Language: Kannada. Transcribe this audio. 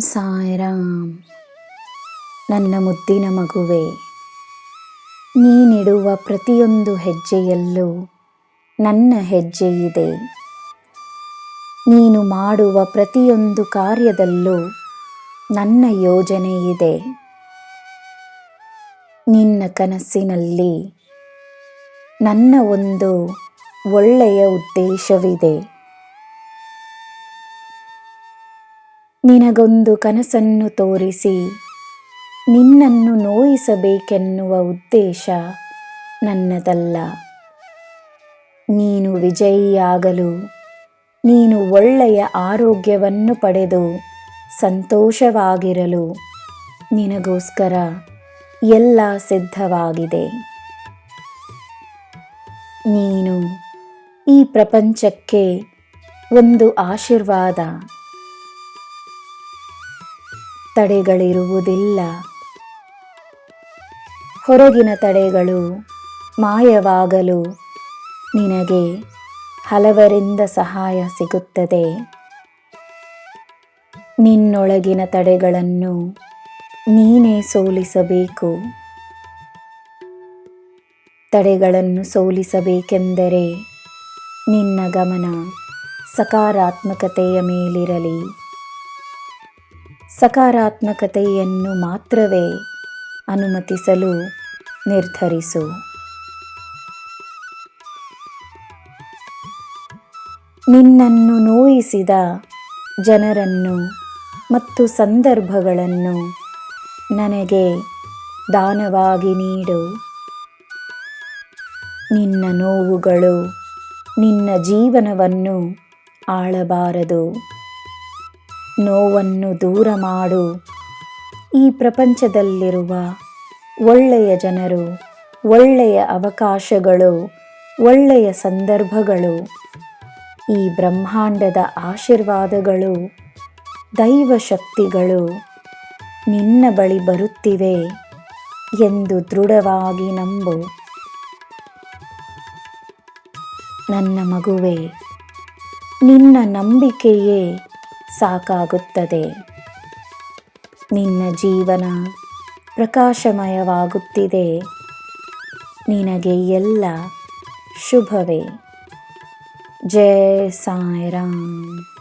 ಸಾಯಿರಾಮ್, ನನ್ನ ಮುದ್ದಿನ ಮಗುವೆ, ನೀನಿಡುವ ಪ್ರತಿಯೊಂದು ಹೆಜ್ಜೆಯಲ್ಲೂ ನನ್ನ ಹೆಜ್ಜೆ ಇದೆ ನೀನು ಮಾಡುವ ಪ್ರತಿಯೊಂದು ಕಾರ್ಯದಲ್ಲೂ ನನ್ನ ಯೋಜನೆ ಇದೆ ನಿನ್ನ ಕನಸಿನಲ್ಲಿ ನನ್ನ ಒಂದು ಒಳ್ಳೆಯ ಉದ್ದೇಶವಿದೆ. ನಿನಗೊಂದು ಕನಸನ್ನು ತೋರಿಸಿ. ನಿನ್ನನ್ನು ನೋಯಿಸಬೇಕೆನ್ನುವ ಉದ್ದೇಶ ನನ್ನದಲ್ಲ. ನೀನು ವಿಜಯಿಯಾಗಲು, ನೀನು ಒಳ್ಳೆಯ ಆರೋಗ್ಯವನ್ನು ಪಡೆದು ಸಂತೋಷವಾಗಿರಲು ನಿನಗೋಸ್ಕರ ಎಲ್ಲ ಸಿದ್ಧವಾಗಿದೆ. ನೀನು ಈ ಪ್ರಪಂಚಕ್ಕೆ ಒಂದು ಆಶೀರ್ವಾದ. ತಡೆಗಳಿರುವುದಿಲ್ಲ. ಹೊರಗಿನ ತಡೆಗಳು ಮಾಯವಾಗಲು ನಿನಗೆ ಹಲವರಿಂದ ಸಹಾಯ ಸಿಗುತ್ತದೆ. ನಿನ್ನೊಳಗಿನ ತಡೆಗಳನ್ನು ನೀನೇ ಸೋಲಿಸಬೇಕು. ತಡೆಗಳನ್ನು ಸೋಲಿಸಬೇಕೆಂದರೆ ನಿನ್ನ ಗಮನ ಸಕಾರಾತ್ಮಕತೆಯ ಮೇಲಿರಲಿ. ಸಕಾರಾತ್ಮಕತೆಯನ್ನು ಮಾತ್ರವೇ ಅನುಮತಿಸಲು ನಿರ್ಧರಿಸು. ನಿನ್ನನ್ನು ನೋಯಿಸಿದ ಜನರನ್ನು ಮತ್ತು ಸಂದರ್ಭಗಳನ್ನು ನನಗೆ ದಾನವಾಗಿ ನೀಡು. ನಿನ್ನ ನೋವುಗಳು ನಿನ್ನ ಜೀವನವನ್ನು ಆಳಬಾರದು. ನೋವನ್ನು ದೂರ ಮಾಡು. ಈ ಪ್ರಪಂಚದಲ್ಲಿರುವ ಒಳ್ಳೆಯ ಜನರು, ಒಳ್ಳೆಯ ಅವಕಾಶಗಳು, ಒಳ್ಳೆಯ ಸಂದರ್ಭಗಳು, ಈ ಬ್ರಹ್ಮಾಂಡದ ಆಶೀರ್ವಾದಗಳು ದೈವ ಶಕ್ತಿಗಳು ನಿನ್ನ ಬಳಿ ಬರುತ್ತಿವೆ ಎಂದು ದೃಢವಾಗಿ ನಂಬು. ನನ್ನ ಮಗುವೆ, ನಿನ್ನ ನಂಬಿಕೆಯೇ ಸಾಕಾಗುತ್ತದೆ. ನಿನ್ನ ಜೀವನ ಪ್ರಕಾಶಮಯವಾಗುತ್ತಿದೆ. ನಿನಗೆ ಎಲ್ಲ ಶುಭವೇ. ಜಯ ಸಾಯಿರಾಮ್.